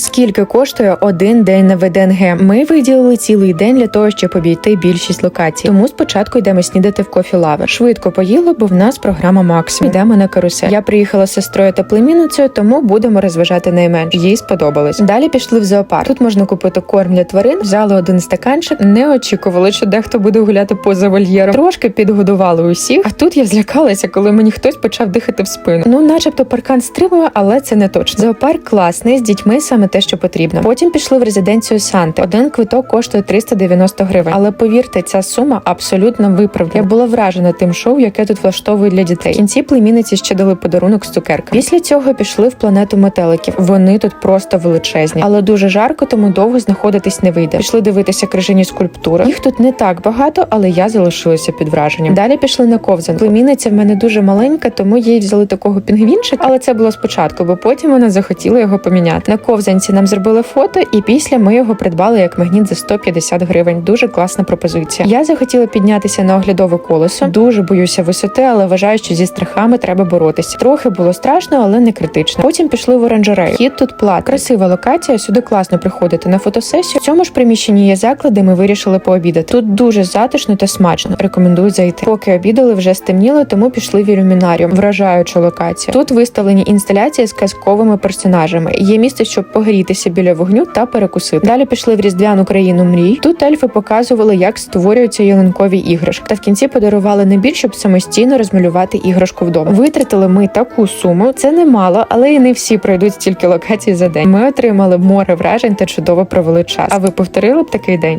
Скільки коштує один день на ВДНГ? Ми виділили цілий день для того, щоб обійти більшість локацій. Тому спочатку йдемо снідати в кофі лави. Швидко поїли, бо в нас програма максимум. Йдемо на карусель. Я приїхала з сестрою та племінницею, тому будемо розважати найменш. Їй сподобалось. Далі пішли в зоопарк. Тут можна купити корм для тварин. Взяли один стаканчик. Не очікували, що дехто буде гуляти поза вольєром. Трошки підгодували усіх. А тут я злякалася, коли мені хтось почав дихати в спину. Ну, начебто, паркан стримує, але це не точно. Зоопарк класний з дітьми саме те, що потрібно. Потім пішли в резиденцію Санти. Один квиток коштує 390 гривень. Але повірте, ця сума абсолютно виправдана. Я була вражена тим шоу, яке тут влаштовують для дітей. В кінці племінниці ще дали подарунок з цукерками. Після цього пішли в планету метеликів. Вони тут просто величезні, але дуже жарко, тому довго знаходитись не вийде. Пішли дивитися крижані скульптури. Їх тут не так багато, але я залишилася під враженням. Далі пішли на ковзан. Племінниця в мене дуже маленька, тому їй взяли такого пінгвінчика, але це було спочатку, бо потім вона захотіла його поміняти. На ковзанці нам зробили фото, і після ми його придбали як магніт за 150 гривень. Дуже класна пропозиція. Я захотіла піднятися на оглядове колесо. Дуже боюся висоти, але вважаю, що зі страхами треба боротися. Трохи було страшно, але не критично. Потім пішли в оранжерею. Хід тут плат. Красива локація. Сюди класно приходити на фотосесію. В цьому ж приміщенні є заклади. Ми вирішили пообідати. Тут дуже затишно та смачно. Рекомендую зайти. Поки обідали, вже стемніло, тому пішли в ілюмінаріум. Вражаюча локація. Тут виставлені інсталяції з казковими персонажами. Є місце, щоб погрітися біля вогню та перекусити. Далі пішли в різдвяну країну мрій. Тут ельфи показували, як створюються ялинкові іграшки. Та в кінці подарували набір, щоб самостійно розмалювати іграшку вдома. Витратили ми таку суму. Це немало, але і не всі пройдуть стільки локацій за день. Ми отримали море вражень та чудово провели час. А ви повторили б такий день?